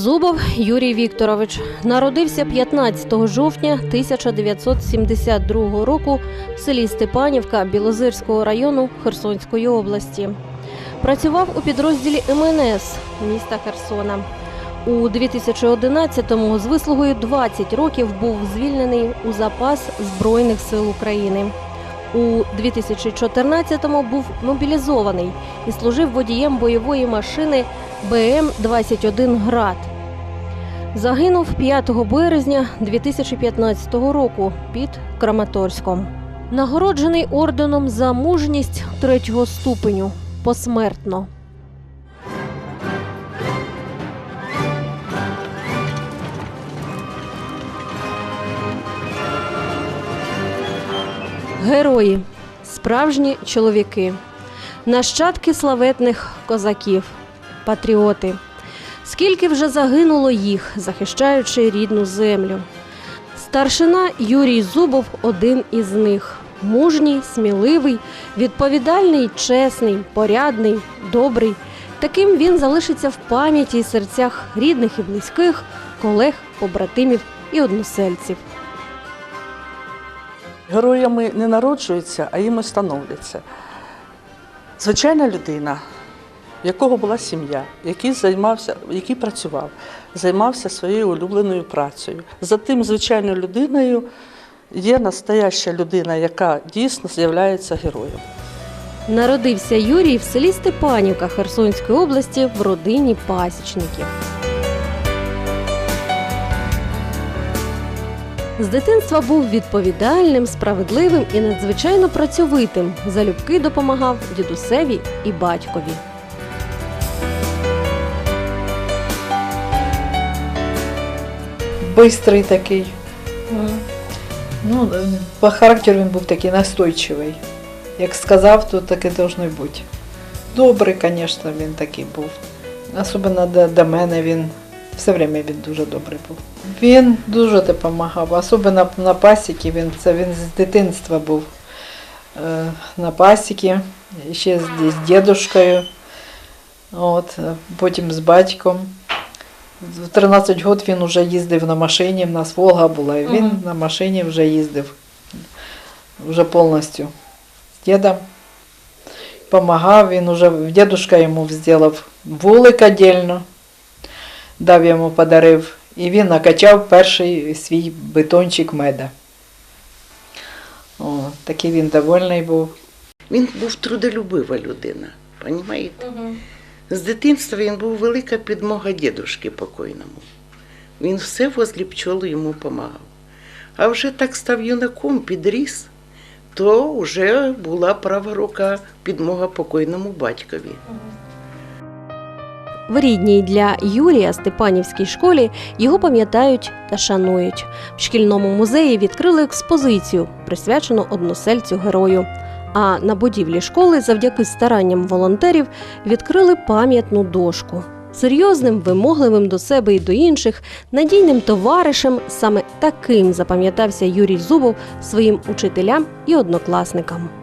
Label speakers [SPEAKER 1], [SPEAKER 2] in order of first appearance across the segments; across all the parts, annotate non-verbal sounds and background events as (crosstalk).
[SPEAKER 1] Зубов Юрій Вікторович народився 15 жовтня 1972 року в селі Степанівка Білозирського району Херсонської області. Працював у підрозділі МНС міста Херсона. У 2011-му з вислугою 20 років був звільнений у запас Збройних сил України. У 2014-му був мобілізований і служив водієм бойової машини БМ-21 «Град». Загинув 5 березня 2015 року під Краматорськом. Нагороджений орденом за мужність третього ступеню посмертно. Герої справжні чоловіки, нащадки славетних козаків, патріоти. Скільки вже загинуло їх, захищаючи рідну землю. Старшина Юрій Зубов один із них. Мужній, сміливий, відповідальний, чесний, порядний, добрий. Таким він залишиться в пам'яті і серцях рідних і близьких, колег, побратимів і односельців.
[SPEAKER 2] Героями не народжуються, а їм становляться. Звичайна людина, в якого була сім'я, який займався, який працював, займався своєю улюбленою працею. За тим звичайною людиною є настояща людина, яка дійсно з'являється героєм.
[SPEAKER 1] Народився Юрій в селі Степанівка Херсонської області в родині пасічників. З дитинства був відповідальним, справедливим і надзвичайно працьовитим. Залюбки допомагав дідусеві і батькові.
[SPEAKER 3] Бистрий такий. Ну, по характеру він був такий настойчивий. Як сказав, то таке должно й бути. Добрий, звісно, він такий був. Особливо до, до мене він все время він дуже добрий був. Він дуже допомагав, особливо на пасіки, він, це він з дитинства був е, на пасіки, ще з, з дідушкою, от, е, потім з батьком. В 13 років він вже їздив на машині, в нас Волга була, і він на машині вже їздив вже повністю з дідом. Помагав, він уже, дідушка йому зробив вулик отдельно, дав йому подарив, і він накачав перший свій бетончик меда. О, такий він довольний був.
[SPEAKER 4] Він був трудолюбива людина, розумієте? З дитинства він був велика підмога дідушки покойному. Він все возле пчоли йому допомагав. А вже так став юнаком, підріс, то вже була права рука підмога покойному батькові.
[SPEAKER 1] В рідній для Юрія Степанівській школі його пам'ятають та шанують. В шкільному музеї відкрили експозицію, присвячену односельцю герою. А на будівлі школи, завдяки старанням волонтерів, відкрили пам'ятну дошку. Серйозним, вимогливим до себе і до інших, надійним товаришем саме таким запам'ятався Юрій Зубов своїм учителям і однокласникам.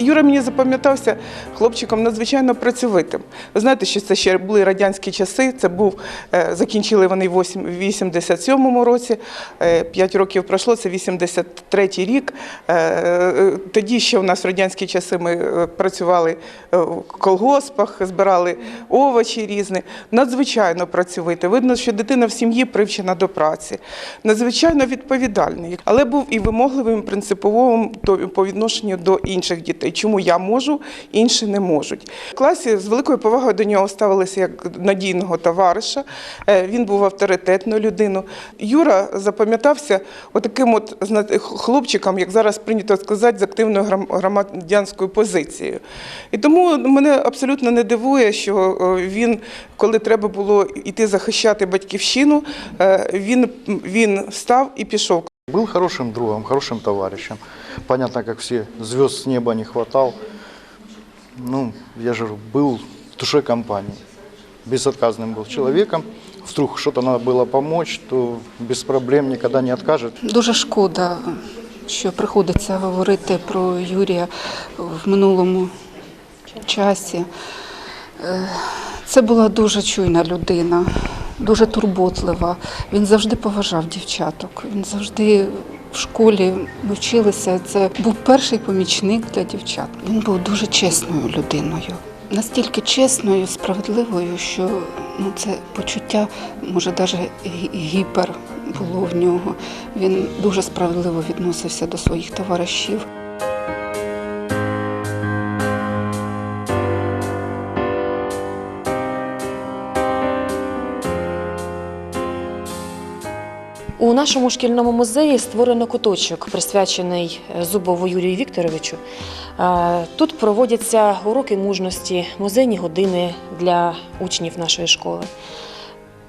[SPEAKER 5] Юра мені запам'ятався хлопчиком надзвичайно працьовитим. Ви знаєте, що це ще були радянські часи. Це був е, закінчили вони в 87-му році. е, П'ять років пройшло, це 83-й рік. Е, е, Тоді ще у нас в радянські часи ми е, працювали е, в колгоспах, збирали овочі різні. Надзвичайно працьовитий. Видно, що дитина в сім'ї привчена до праці. Надзвичайно відповідальний, але був і вимогливим, принциповим по відношенню до інших дітей. Чому я можу, інші не можуть. В класі з великою повагою до нього ставилися як надійного товариша. Е, Він був авторитетною людиною. Юра запам'ятався отаким от хлопчиком, як зараз прийнято сказати, з активною громадянською позицією. І тому мене абсолютно не дивує, що е, він, коли треба було йти захищати батьківщину, е, він, він став і пішов.
[SPEAKER 6] Был хорошим другом, хорошим товарищем. Понятно, как все, звезд с неба не хватал. Ну, я же был в душе компании. Безотказным был человеком. Вдруг что-то надо было помочь, то без проблем никогда не откажет.
[SPEAKER 7] Дуже шкода, що приходиться говорити про Юрія в минулому часі. Е, Це була дуже чуйна людина. дуже турботлива. Він завжди поважав дівчаток. Він завжди в школі вчилися. Це був перший помічник для дівчат. Він був дуже чесною людиною. Настільки чесною, справедливою, що ну, це почуття, може, навіть гіпер було в нього. Він дуже справедливо відносився до своїх товаришів.
[SPEAKER 8] У нашому шкільному музеї створено куточок, присвячений е, Зубову Юрію Вікторовичу. Е, Тут проводяться уроки мужності, музейні години для учнів нашої школи.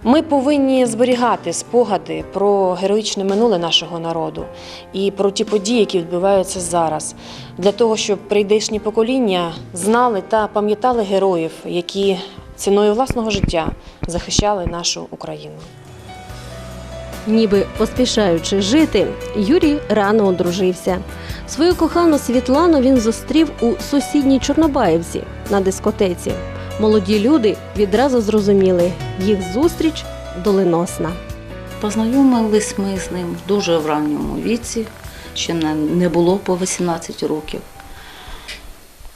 [SPEAKER 8] Ми повинні зберігати спогади про героїчне минуле нашого народу і про ті події, які відбуваються зараз, для того, щоб прийдешні покоління знали та пам'ятали героїв, які ціною власного життя захищали нашу Україну.
[SPEAKER 1] Ніби поспішаючи жити, Юрій рано одружився. Свою кохану Світлану він зустрів у сусідній Чорнобаївці на дискотеці. Молоді люди відразу зрозуміли, їх зустріч доленосна.
[SPEAKER 9] Познайомились ми з ним дуже в ранньому віці, ще не- було по 18 років.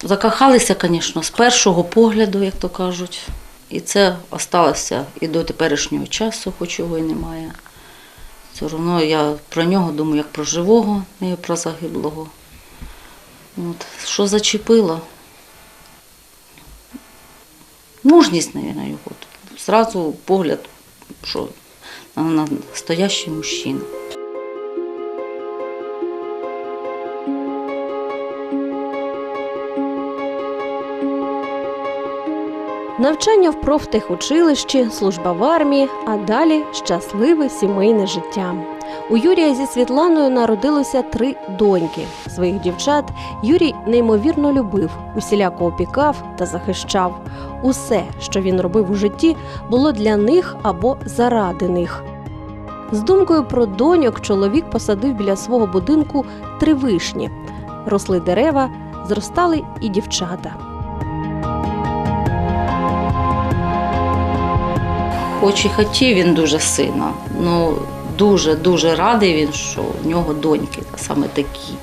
[SPEAKER 9] Закохалися, звісно, з першого погляду, як то кажуть. І це осталося і до теперішнього часу, хоч його і немає. Все одно я про нього думаю як про живого, не про загиблого. От. Що зачепило? Мужність, мабуть, його. Зразу погляд, що на настоящий мужчина.
[SPEAKER 1] Навчання в профтехучилищі, служба в армії, а далі щасливе сімейне життя. У Юрія зі Світланою народилося три доньки. Своїх дівчат Юрій неймовірно любив, усіляко опікав та захищав. Усе, що він робив у житті, було для них або заради них. З думкою про доньок чоловік посадив біля свого будинку три вишні. Росли дерева, зростали і дівчата.
[SPEAKER 9] Хоч і хотів він дуже сина, ну дуже-дуже радий він, що в нього доньки саме такі,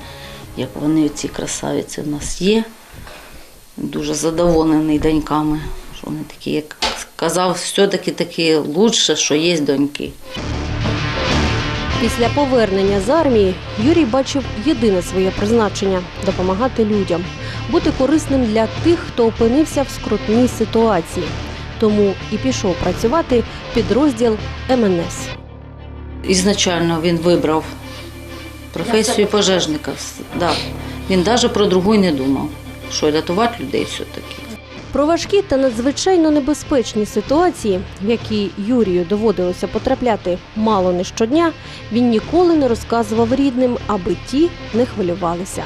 [SPEAKER 9] як вони, ці красавиці в нас є. Дуже задоволений доньками, що вони такі, як казав, все-таки такі лучше, що є доньки.
[SPEAKER 1] Після повернення з армії Юрій бачив єдине своє призначення допомагати людям, бути корисним для тих, хто опинився в скрутній ситуації. Тому і пішов працювати в підрозділ МНС.
[SPEAKER 9] Ізначально він вибрав професію пожежника. Да. Він навіть про другу не думав, що рятувати людей все-таки.
[SPEAKER 1] Про важкі та надзвичайно небезпечні ситуації, в які Юрію доводилося потрапляти мало не щодня, він ніколи не розказував рідним, аби ті не хвилювалися.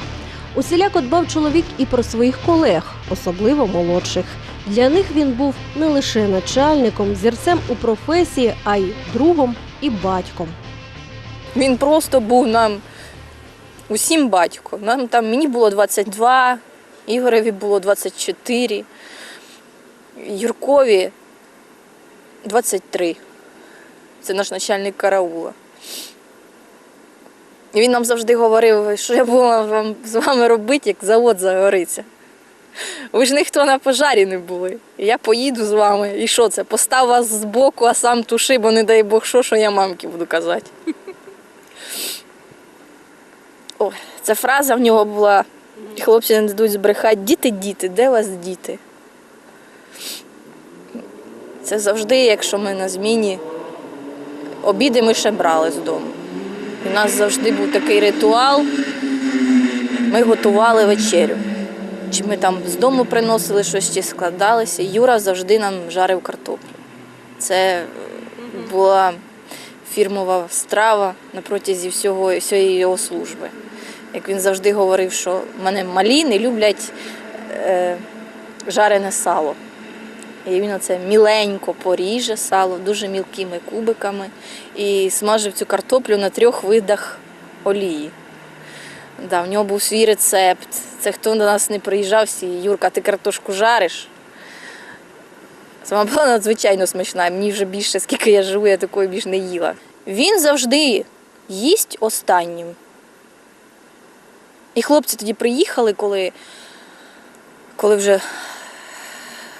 [SPEAKER 1] Усіляко дбав чоловік і про своїх колег, особливо молодших. Для них він був не лише начальником, зірцем у професії, а й другом і батьком.
[SPEAKER 10] Він просто був нам усім батько. Нам там мені було 22, Ігореві було 24, Юркові 23. Це наш начальник караула. І він нам завжди говорив, що я буду вам з вами робити, як завод загориться. Ви ж ніхто на пожарі не були. Я поїду з вами. І що це? Постав вас збоку, а сам туши, бо не дай Бог що, що я мамки буду казати. (laughs) О, ця фраза в нього була. Хлопці не дадуть збрехати. Діти, діти, де вас діти? Це завжди, якщо ми на зміні, обіди ми ще брали з дому. У нас завжди був такий ритуал. Ми готували вечерю. Чи ми там з дому приносили щось, чи складалися. Юра завжди нам жарив картоплю. Це е, була фірмова страва на протязі всього, всієї його служби. Як він завжди говорив, що мене малі не люблять е, жарене сало. І він оце міленько поріже сало, дуже мілкими кубиками і смажив цю картоплю на трьох видах олії. Да, в нього був свій рецепт. Це хто до нас не приїжджав, всі, Юрка, ти картошку жариш? Сама була надзвичайно смачна. Мені вже більше, скільки я живу, я такої більш не їла. Він завжди їсть останнім. І хлопці тоді приїхали, коли, коли вже,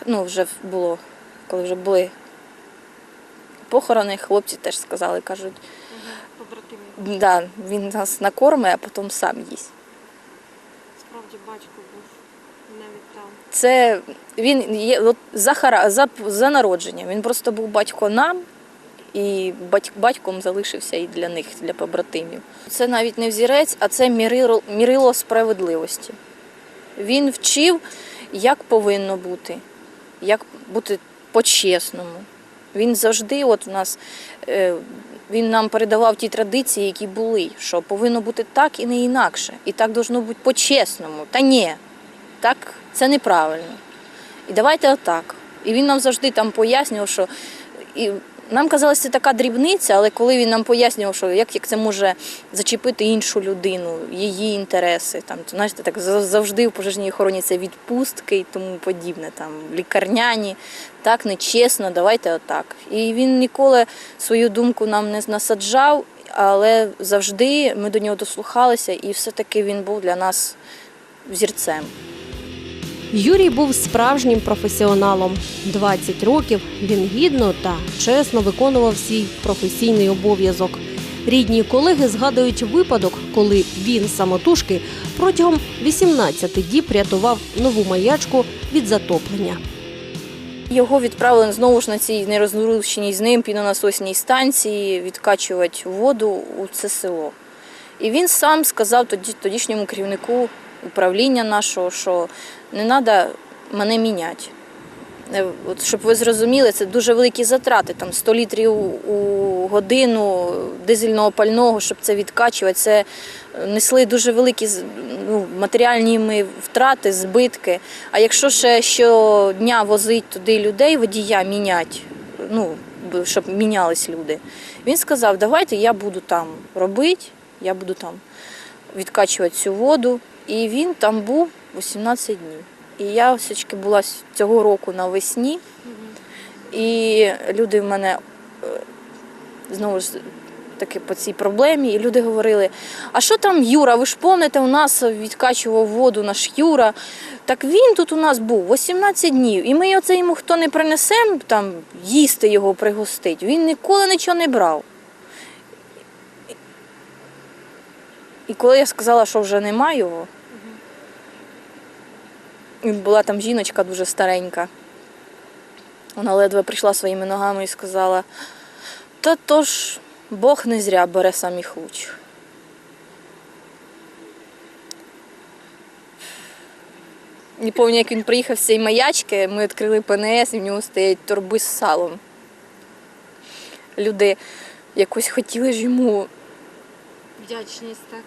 [SPEAKER 10] ну, вже було, коли вже були похорони, хлопці теж сказали, кажуть, да, він нас накорме, а потім сам їсть.
[SPEAKER 1] Справді батько був навіть там.
[SPEAKER 10] Це він є от за, хара, за, за народження. Він просто був батько нам і бать, батьком залишився і для них, для побратимів. Це навіть не взірець, а це мірило, мірило справедливості. Він вчив, як повинно бути, як бути по-чесному. Він завжди, от у нас, е, він нам передавав ті традиції, які були, що повинно бути так і не інакше. І так должно бути по-чесному. Та ні, так це неправильно. І давайте отак. І він нам завжди там пояснював, що нам казалося, це така дрібниця, але коли він нам пояснював, що як, як це може зачепити іншу людину, її інтереси, там, знаєте, так завжди в пожежній охороні це відпустки і тому подібне, там, лікарняні, так нечесно, давайте отак. І він ніколи свою думку нам не насаджав, але завжди ми до нього дослухалися, і все-таки він був для нас взірцем.
[SPEAKER 1] Юрій був справжнім професіоналом. 20 років він гідно та чесно виконував свій професійний обов'язок. Рідні колеги згадують випадок, коли він самотужки протягом 18 діб рятував нову маячку від затоплення.
[SPEAKER 10] Його відправили знову ж на цій нерозрушеній з ним пінонасосній станції відкачувати воду у це село. І він сам сказав тоді, тодішньому керівнику управління нашого, що не треба мене міняти. Е, От, щоб ви зрозуміли, це дуже великі затрати, там 100 літрів у годину дизельного пального, щоб це відкачувати. Це е, несли дуже великі ну, матеріальні втрати, збитки. А якщо ще щодня возить туди людей, водія міняти, ну, щоб мінялись люди, він сказав, давайте я буду там робити, я буду там відкачувати цю воду. І він там був 18 днів. І я осечки була цього року навесні, і люди в мене е, знову ж таки по цій проблемі, і люди говорили: а що там Юра? Ви ж помните, у нас відкачував воду наш Юра. Так він тут у нас був 18 днів, і ми оце йому хто не принесемо там їсти його пригостить. Він ніколи нічого не брав. І коли я сказала, що вже нема його, була там жіночка дуже старенька. Вона ледве прийшла своїми ногами і сказала: та то ж Бог не зря бере самих луч. Не пам'ятаю, як він приїхав з цієї маячки, ми відкрили ПНС, і в нього стоять торби з салом. Люди якось хотіли ж йому
[SPEAKER 1] Вдячність так.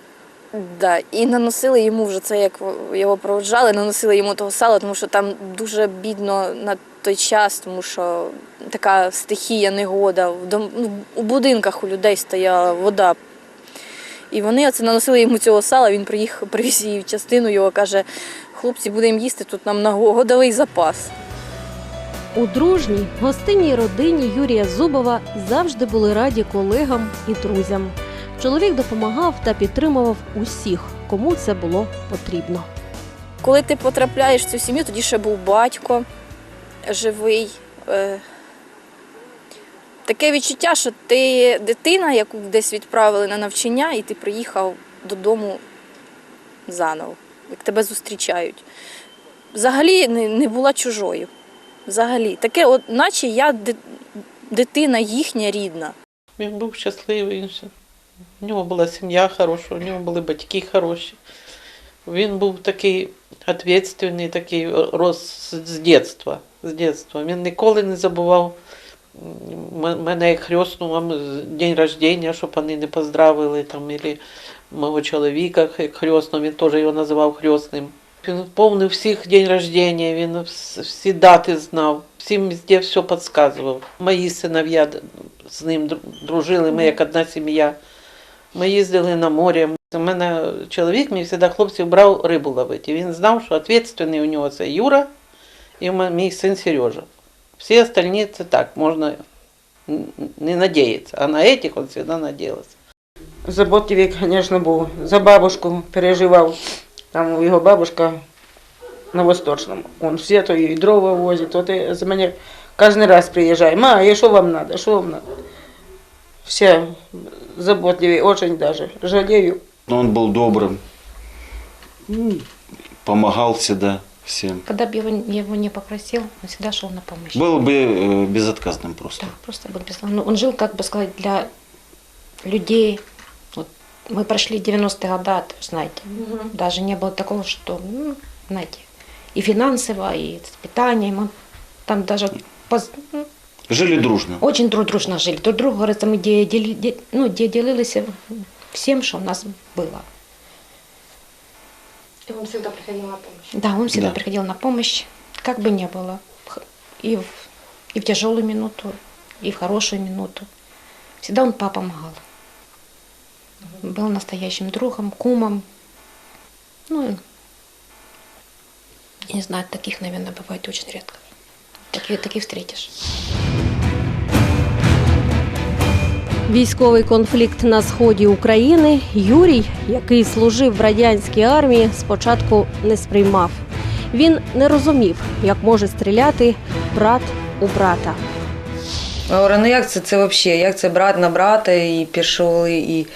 [SPEAKER 10] Да, і наносили йому вже це, як його проводжали, наносили йому того сала, тому що там дуже бідно на той час, тому що така стихія, негода. Ну, у будинках у людей стояла вода. І вони оце наносили йому цього сала, він приїхав, привіз її в частину його, каже, хлопці, будемо їсти тут нам на годовий запас.
[SPEAKER 1] У дружній гостинній родині Юрія Зубова завжди були раді колегам і друзям. Чоловік допомагав та підтримував усіх, кому це було потрібно.
[SPEAKER 10] Коли ти потрапляєш в цю сім'ю, тоді ще був батько живий. Е, Таке відчуття, що ти дитина, яку десь відправили на навчання, і ти приїхав додому заново, як тебе зустрічають. Взагалі не, не була чужою. Взагалі. Таке, от, наче я дитина їхня рідна.
[SPEAKER 11] Він був щасливий. У нього була сім'я хороша, у нього були батьки хороші. Він був такий відповідальний, такий рос з дитинства. З дитинства. Він ніколи не забував мене як з день рождення, щоб вони не поздравили там, або мого чоловіка як хресного, він теж його називав хресним. Він помнив всіх день рождения, він всі дати знав, всім везде все підказував. Мої синов'я з ним дружили, ми як одна сім'я. Ми їздили на море. У мене чоловік мій завжди хлопців брав рибу ловити. І він знав, що відповідальний у нього це Юра і м- мій син Сережа. Все остальные это так, можно н- не надеяться. А на этих он всегда надеялся.
[SPEAKER 12] Заботливий, звісно, був. За бабушку переживав. Там його бабушка на Восточному. Он все то і дрова возить, то ти за мене кожен раз приїжджає. Ма, а що вам треба, що вам треба? Все заботливі, очень даже. Жалею.
[SPEAKER 13] Но он был добрым, помогал всегда всем.
[SPEAKER 8] Когда бы его, его не попросил, он всегда шел на помощь.
[SPEAKER 13] Был бы э, безотказным просто.
[SPEAKER 8] Да, просто был без... ну, Он жил, как бы сказать, для людей. Вот мы прошли 90-е года, вы знаете. Даже не было такого, что, ну, знаете, и финансово, и с питанием. Мы там даже поз-
[SPEAKER 13] Жили дружно.
[SPEAKER 8] очень друг дружно жили. Друг другу, говорится, мы де- ну, де- делились всем, что у нас было.
[SPEAKER 1] І він завжди приходив на допомогу.
[SPEAKER 8] Да, он всегда
[SPEAKER 13] Да.
[SPEAKER 8] приходил на помощь, как бы ни было. И в, и в тяжелую минуту, и в хорошую минуту. Всегда он папа помогал. Был настоящим другом, кумом. Ну, и, не знаю, таких, наверное, бывает очень редко. Таких, таких встретишь.
[SPEAKER 1] Військовий конфлікт на сході України Юрій, який служив в радянській армії, спочатку не сприймав. Він не розумів, як може стріляти брат у брата.
[SPEAKER 14] Я говорю, ну як це, це взагалі, як це брат на брата і пішов, і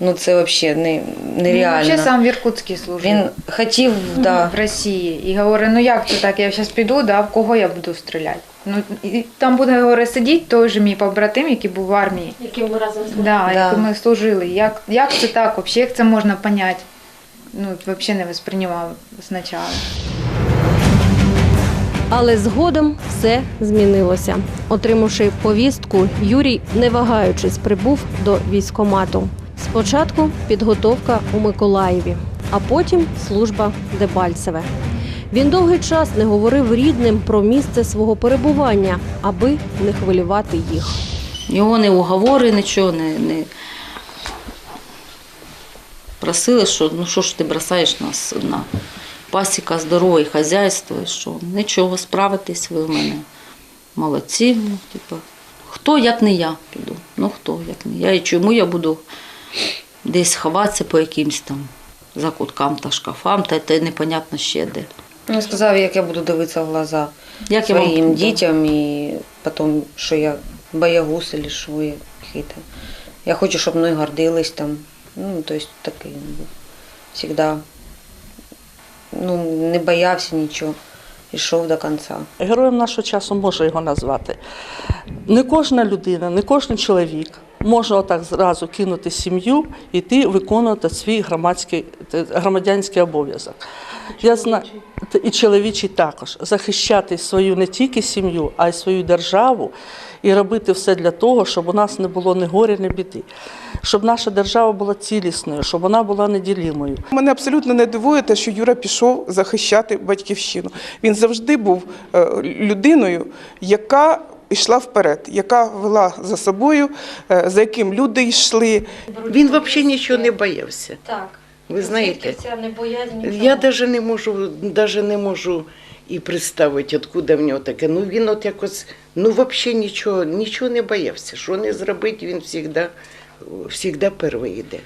[SPEAKER 14] ну це взагалі не, нереально.
[SPEAKER 15] Він сам в Іркутській служив.
[SPEAKER 14] Він хотів, да.
[SPEAKER 15] в Росії. І говорить, ну як це так, я зараз піду, да, в кого я буду стріляти? Ну, і там буде говорить, сидіть той же мій побратим, який був в армії.
[SPEAKER 1] Яким ми разом
[SPEAKER 15] Да,
[SPEAKER 14] Да.
[SPEAKER 15] як ми служили. Як, як це так, взагалі, як це можна поняти? Ну, взагалі не восприймав спочатку.
[SPEAKER 1] Але згодом все змінилося. Отримавши повістку, Юрій, не вагаючись, прибув до військомату. Спочатку підготовка у Миколаєві, а потім служба Дебальцеве. Він довгий час не говорив рідним про місце свого перебування, аби не хвилювати їх.
[SPEAKER 9] Його не уговори, нічого не, не просили, що ну що ж ти бросаєш нас одна. Пасіка здорове хазяйство, що нічого, справитесь ви в мене. Молодці. Ну, типу, хто як не я піду? Ну хто як не я? І чому я буду десь ховатися по якимсь там закуткам та шкафам, та, й непонятно ще де.
[SPEAKER 14] Він сказав, як я буду дивитися в глаза
[SPEAKER 9] Як я вам
[SPEAKER 14] своїм дітям і потім, що я боягуз або що я який-то. Я хочу, щоб мною гордились там. Ну, тобто такий він був. Всегда. Ну, не боявся нічого. Ішов до кінця.
[SPEAKER 2] Героєм нашого часу може його назвати. Не кожна людина, не кожен чоловік може отак зразу кинути сім'ю і йти виконувати свій громадський громадянський обов'язок. Я знаю, і чоловічий також захищати свою не тільки сім'ю, а й свою державу і робити все для того, щоб у нас не було ні горя, ні біди, щоб наша держава була цілісною, щоб вона була неділімою.
[SPEAKER 5] Мене абсолютно не дивує те, що Юра пішов захищати батьківщину. Він завжди був е, людиною, яка йшла вперед, яка вела за собою, е, за яким люди йшли.
[SPEAKER 4] Він взагалі нічого не боявся.
[SPEAKER 1] Так.
[SPEAKER 4] Ви знаєте, я навіть не можу, даже не можу і представити, откуда в нього таке. Ну він от якось, ну взагалі нічого, нічого не боявся. Що не зробити, він завжди, завжди перший йде.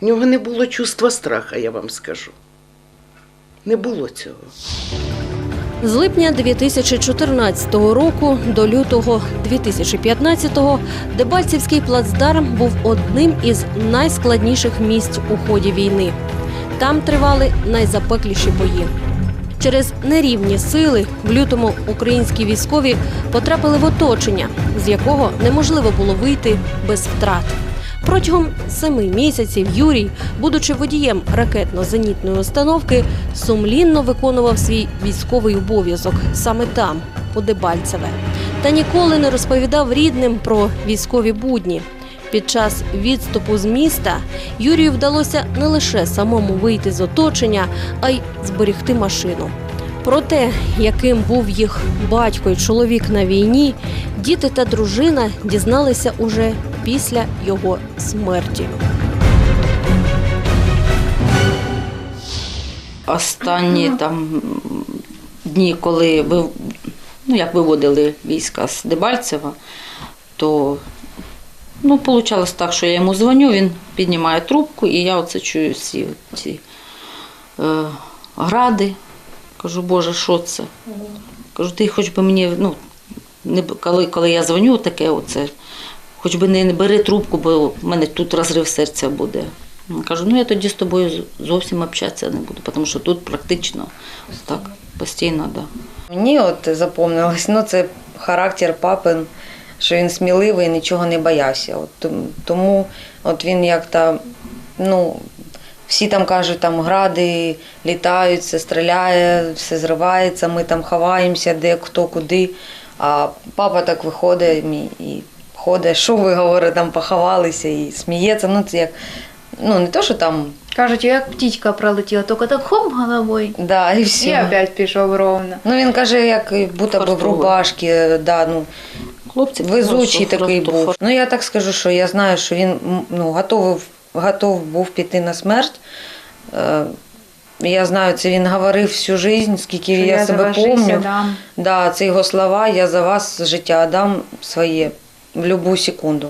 [SPEAKER 4] В нього не було чувства страха, я вам скажу. Не було цього.
[SPEAKER 1] З липня 2014 року до лютого 2015 Дебальцівський плацдарм був одним із найскладніших місць у ході війни. Там тривали найзапекліші бої. Через нерівні сили в лютому українські військові потрапили в оточення, з якого неможливо було вийти без втрат. Протягом семи місяців Юрій, будучи водієм ракетно-зенітної установки, сумлінно виконував свій військовий обов'язок саме там, у Дебальцеве, та ніколи не розповідав рідним про військові будні. Під час відступу з міста Юрію вдалося не лише самому вийти з оточення, а й зберегти машину. Про те, яким був їх батько і чоловік на війні, діти та дружина дізналися уже після його смерті.
[SPEAKER 9] Останні там дні, коли ви ну як виводили війська з Дебальцева, то ну, вийшло так, що я йому дзвоню, він піднімає трубку, і я оце чую всі ці е, гради. Кажу, Боже, що це? Кажу, ти хоч би мені, ну, не, коли, коли я дзвоню, таке оце, хоч би не, бери трубку, бо в мене тут розрив серця буде. Кажу, ну я тоді з тобою зовсім общатися не буду, тому що тут практично так постійно, да.
[SPEAKER 14] Мені от запомнилось, ну це характер папин, що він сміливий, нічого не боявся. От, тому от він як-то, ну, всі там кажуть, там гради літають, все стріляє, все зривається, ми там ховаємося, де хто куди. А папа так виходить мій і ходить, що ви говорите, там поховалися і сміється. Ну, це як, ну не то, що там.
[SPEAKER 15] Кажуть, як птічка пролетіла, тільки так хоп головою.
[SPEAKER 14] Да, і все.
[SPEAKER 15] І опять пішов ровно.
[SPEAKER 14] Ну він каже, як будто би в рубашці, да, ну,
[SPEAKER 9] Хлопці
[SPEAKER 14] везучий
[SPEAKER 9] просто
[SPEAKER 14] такий
[SPEAKER 9] просто
[SPEAKER 14] був. Ну я так скажу, що я знаю, що він ну, готовий, готов був піти на смерть. Е, Я знаю, це він говорив всю життя, скільки
[SPEAKER 15] Що
[SPEAKER 14] я,
[SPEAKER 15] я
[SPEAKER 14] себе пам'ятаю. Да, це його слова, я за вас життя дам своє в будь-яку секунду.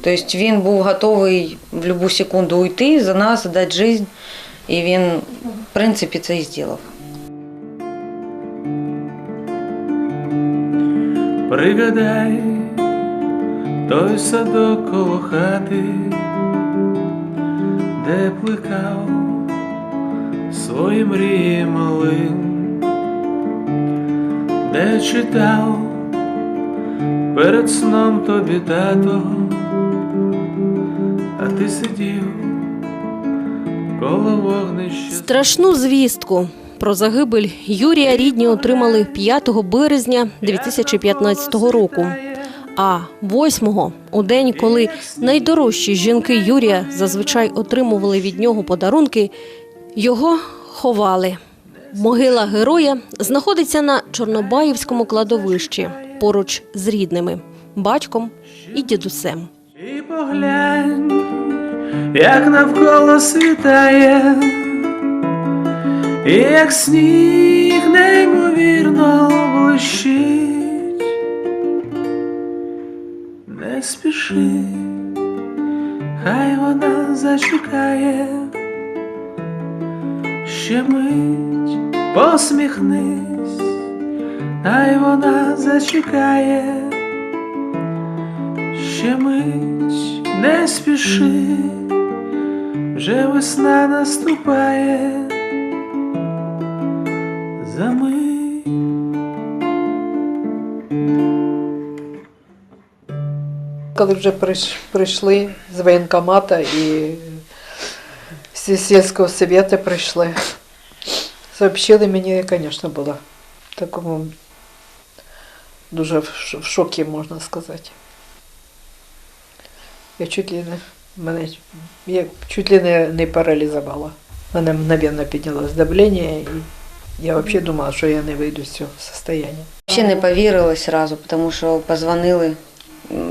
[SPEAKER 14] Тобто він був готовий в будь-яку секунду уйти за нас, дати життя. І він, в принципі, це і зробив.
[SPEAKER 16] Пригадай той садок коло хати, де плекав свої мрії малим, де читав перед сном тобі тато, а ти сидів коло вогнища.
[SPEAKER 1] Страшну звістку про загибель Юрія рідні отримали 5 березня 2015 року. А 8-го, у день, коли найдорожчі жінки Юрія зазвичай отримували від нього подарунки, його ховали. Могила героя знаходиться на Чорнобаївському кладовищі поруч з рідними батьком і дідусем.
[SPEAKER 16] І поглянь, як навколо світає, і як сніг неймовірно блищить. Не спіши, хай вона зачекає, ще мить посміхнись, хай вона зачекає ще мить не спіши, вже весна наступає за мить.
[SPEAKER 3] Коли вже прийшли з воєнкомата і з сільського совєту прийшли, сообщили мені, звісно, була в такому дуже в шокі, можна сказати. Я чуть ли не, мене я чуть ли не, не паралізувала. Мене мгновенно піднялось давлення, і я взагалі думала, що я не вийду з цього состояння.
[SPEAKER 14] Ще не повірили сразу, тому що позвонили.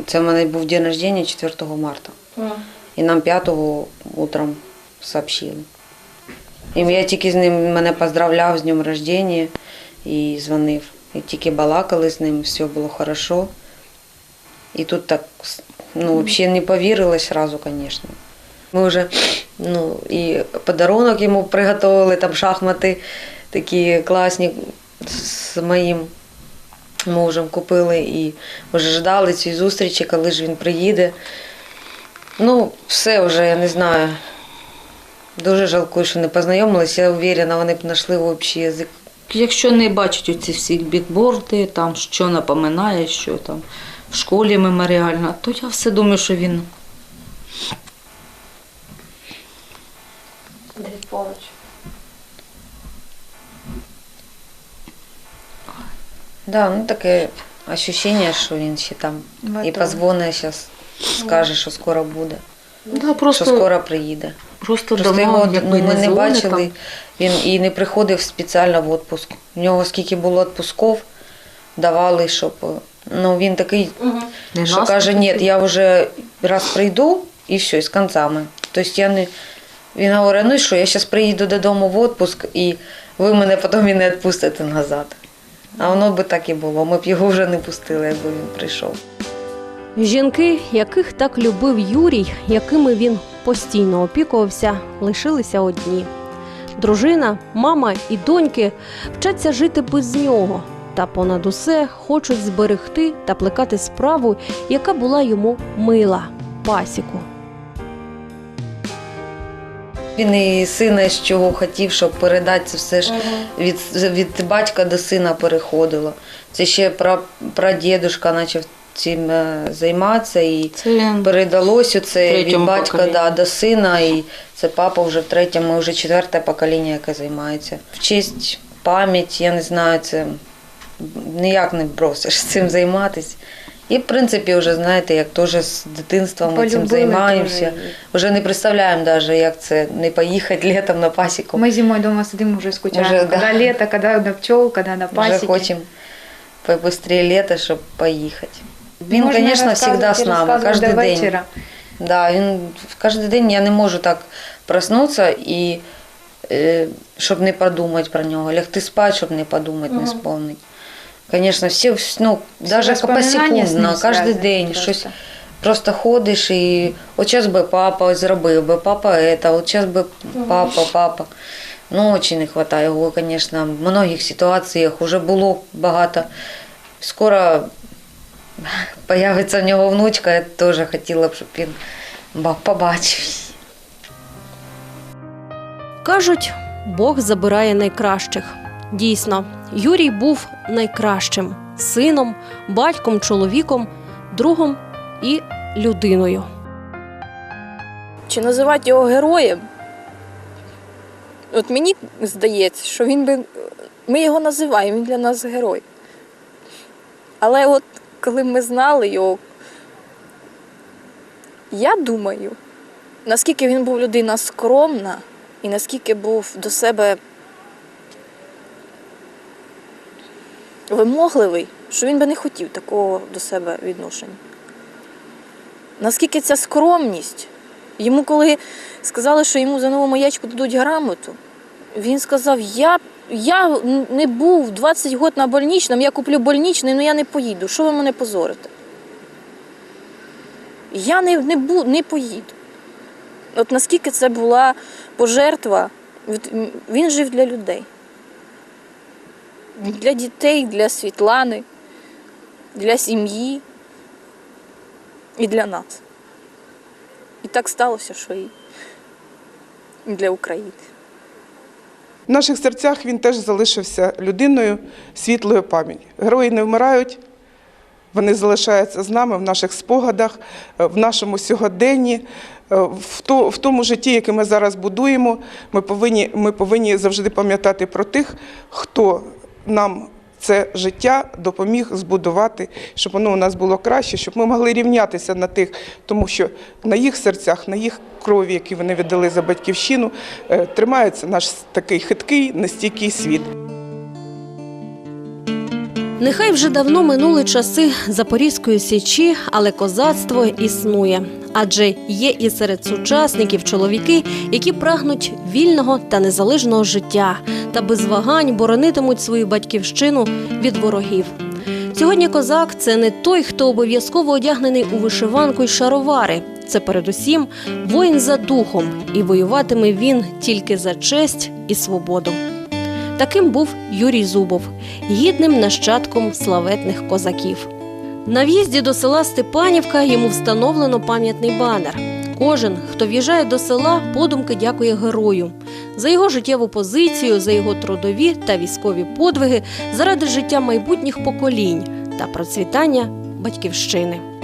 [SPEAKER 14] Це в мене був день рождения 4 марта. І нам 5 утром сообщили. І я тільки з ним мене поздравляв з днем рождения і дзвонив. І тільки балакали з ним, все було хорошо. І тут так, ну, взагалі не повірили сразу, звісно. Ми вже ну, і подарунок йому приготували, там шахмати такі класні з моїм мужем купили і вже ждали цієї зустрічі, коли ж він приїде. Ну, все вже, я не знаю. Дуже жалкую, що не познайомилися. Я уверена, вони б знайшли общий язик.
[SPEAKER 9] Якщо не бачать оці всі бікборди, там що напоминає, що там в школі меморіальна, то я все думаю, що він
[SPEAKER 14] Да, ну таке ощущення, що він ще там і
[SPEAKER 15] Готовий.
[SPEAKER 14] позвонить зараз, скаже, що скоро буде.
[SPEAKER 9] да, просто,
[SPEAKER 14] що скоро приїде.
[SPEAKER 9] просто
[SPEAKER 14] Просто
[SPEAKER 9] давно,
[SPEAKER 14] його
[SPEAKER 9] якби
[SPEAKER 14] ну, ми
[SPEAKER 9] не
[SPEAKER 14] не бачили.
[SPEAKER 9] там.
[SPEAKER 14] Він і не приходив спеціально в відпуск. У нього скільки було відпусків, давали, щоб. Ну він такий,
[SPEAKER 9] Не
[SPEAKER 14] що каже, ні, я вже раз прийду і все, і з концами. Тобто я не. Він говорить, ну що, я зараз приїду додому в відпуск, і ви мене потім і не відпустите назад. А воно би так і було. Ми б його вже не пустили, якби він прийшов.
[SPEAKER 1] Жінки, яких так любив Юрій, якими він постійно опікувався, лишилися одні. Дружина, мама і доньки вчаться жити без нього та понад усе хочуть зберегти та плекати справу, яка була йому мила пасіку.
[SPEAKER 14] Він і сина з чого хотів, щоб передати це все ж від, від батька до сина переходило. Це ще пра, прадідушка почав цим е, займатися і передалось оце від батька да, до сина. І це папа вже в третьому, вже четверте покоління, яке займається. В честь пам'ять, я не знаю, це ніяк не бросиш (laughs) цим займатися. І, в принципі, вже знаєте, як теж з дитинства ми цим займаємося. Вже не представляємо навіть, як це не поїхати літом на пасіку.
[SPEAKER 15] Мы зимой дома сидим, уже скучаем.
[SPEAKER 14] Уже, да.
[SPEAKER 15] когда лето, когда на пчел, когда на
[SPEAKER 14] Вже
[SPEAKER 15] пасеке.
[SPEAKER 14] хочемо побыстрее літо, щоб поїхати. Він,
[SPEAKER 15] Можна
[SPEAKER 14] звісно, завжди з нами, кожен
[SPEAKER 15] до
[SPEAKER 14] день.
[SPEAKER 15] вечора.
[SPEAKER 14] Да, він кожен день я не можу так проснутися і е, щоб не подумати про нього, лягти спати, щоб не подумати, не
[SPEAKER 15] Мгм.
[SPEAKER 14] спомнити. Звісно, всі, ну, навіть посекундно, кожен день
[SPEAKER 15] просто.
[SPEAKER 14] щось просто ходиш і от час би папа зробив, би папа это, от час би папа, папа. Ну, очень не вистачає його, звісно, в многих ситуаціях вже було багато. Скоро появиться в нього внучка, я теж хотіла б, щоб він побачив.
[SPEAKER 1] Кажуть, Бог забирає найкращих. Дійсно, Юрій був найкращим сином, батьком, чоловіком, другом і людиною.
[SPEAKER 10] Чи називати його героєм? От мені здається, що він би. Ми його називаємо, він для нас герой. Але от коли ми знали його, я думаю, наскільки він був людина скромна і наскільки був до себе вимогливий, що він би не хотів такого до себе відношення. Наскільки ця скромність Йому коли сказали, що йому за нову маячку дадуть грамоту, він сказав: Я, я не був 20 років на больничному, я куплю больничний, але я не поїду. Що ви мене позорите? Я не, не, бу, не поїду. От наскільки це була пожертва, він жив для людей. Для дітей, для Світлани, для сім'ї і для нас. І так сталося, що і для України.
[SPEAKER 5] В наших серцях він теж залишився людиною світлої пам'яті. Герої не вмирають, вони залишаються з нами в наших спогадах, е, в нашому сьогоденні, е, в тому житті, яке ми зараз будуємо. Ми повинні, ми повинні завжди пам'ятати про тих, хто нам це життя допоміг збудувати, щоб воно у нас було краще, щоб ми могли рівнятися на тих, тому що на їх серцях, на їх крові, які вони віддали за батьківщину, е, тримається наш такий хиткий, нестійкий світ.
[SPEAKER 1] Нехай вже давно минули часи Запорізької січі, але козацтво існує. Адже є і серед сучасників чоловіки, які прагнуть вільного та незалежного життя та без вагань боронитимуть свою батьківщину від ворогів. Сьогодні козак це не той, хто обов'язково одягнений у вишиванку й шаровари. Це передусім воїн за духом, і воюватиме він тільки за честь і свободу. Таким був Юрій Зубов, гідним нащадком славетних козаків. На в'їзді до села Степанівка йому встановлено пам'ятний банер. Кожен, хто в'їжджає до села, подумки дякує герою за його життєву позицію, за його трудові та військові подвиги заради життя майбутніх поколінь та процвітання батьківщини.